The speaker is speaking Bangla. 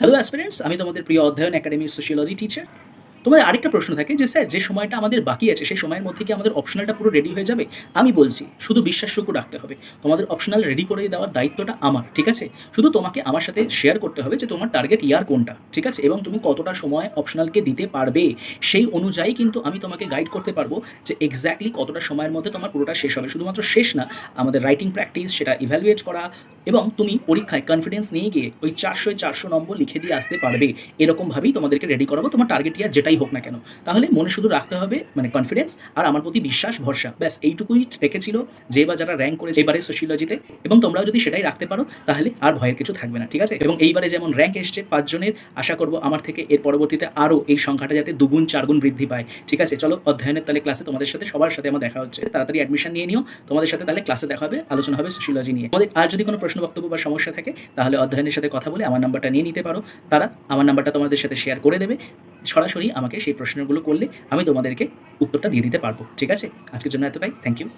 হ্যালো অ্যাসপিরেন্টস আমি তোমাদের প্রিয় অধ্যয়ন একাডেমি সোশিয়োলজি টিচার তোমাদের আরেকটা প্রশ্ন থাকে যে, স্যার, যে সময়টা আমাদের বাকি আছে, সেই সময়ের মধ্যে কি আমাদের অপশনালটা পুরো রেডি হয়ে যাবে? আমি বলছি, শুধু বিশ্বাসযোগ্য রাখতে হবে। তোমাদের অপশনাল রেডি করে দেওয়ার দায়িত্বটা আমার, ঠিক আছে? শুধু তোমাকে আমার সাথে শেয়ার করতে হবে যে, তোমার টার্গেট ইয়ার কোনটা, ঠিক আছে? এবং তুমি কতটা সময় অপশনালকে দিতে পারবে? সেই অনুযায়ী কিন্তু আমি তোমাকে গাইড করতে পারব যে এক্স্যাক্টলি কতটা সময়ের মধ্যে তোমার পুরোটা শেষ হবে। শুধুমাত্র শেষ না, আমাদের রাইটিং প্র্যাকটিস সেটা ইভ্যালুয়েট করা এবং তুমি পরীক্ষায় কনফিডেন্স নিয়ে গিয়ে ওই চারশোয় চারশো নম্বর লিখে দিয়ে আসতে পারবে। এরকমভাবেই তোমাদেরকে রেডি করাবো। তোমার টার্গেট ইয়ার যেটাই হোক না কেন। তাহলে মনে শুধু রাখতে হবে মানে কনফিডেন্স আর আমার প্রতি বিশ্বাস, ভরসা। ব্যাস, এইটুকুই রেখেছিল যে বা যারা র্যাঙ্ক করেছে এবারে সোশিয়োলজিতে এবং তোমরাও যদি সেটাই রাখতে পারো, তাহলে আর ভয়ের কিছু থাকবে না, ঠিক আছে? এবং এইবারে যেমন র্যাঙ্ক এসছে পাঁচজনের আশা করব আমার থেকে এর পরবর্তীতে আরও এই সংখ্যাটা যাতে দুগুণ, চারগুণ বৃদ্ধি পায়, ঠিক আছে? চলো, অধ্যয়নের তাহলে ক্লাসে তোমাদের সাথে, সবার সাথে আমার দেখা হচ্ছে। তাড়াতাড়ি অ্যাডমিশন নিয়ে নিও। তোমাদের সাথে তাহলে ক্লাসে দেখা হবে, আলোচনা হবে সোশিয়োলজি নিয়ে। আর যদি কোনো প্রশ্ন বক্তব্য বা সমস্যা থাকে, তাহলে অধ্যয়নের সাথে কথা বলে আমার নাম্বারটা নিয়ে নিতে পারো। তারা আমার নাম্বারটা তোমাদের সাথে শেয়ার করে দেবে। সরাসরি আমাকে সেই প্রশ্নগুলো করলে আমি তোমাদেরকে উত্তরটা দিয়ে দিতে পারব। ঠিক আছে? আজকের জন্য এতটাই। Thank you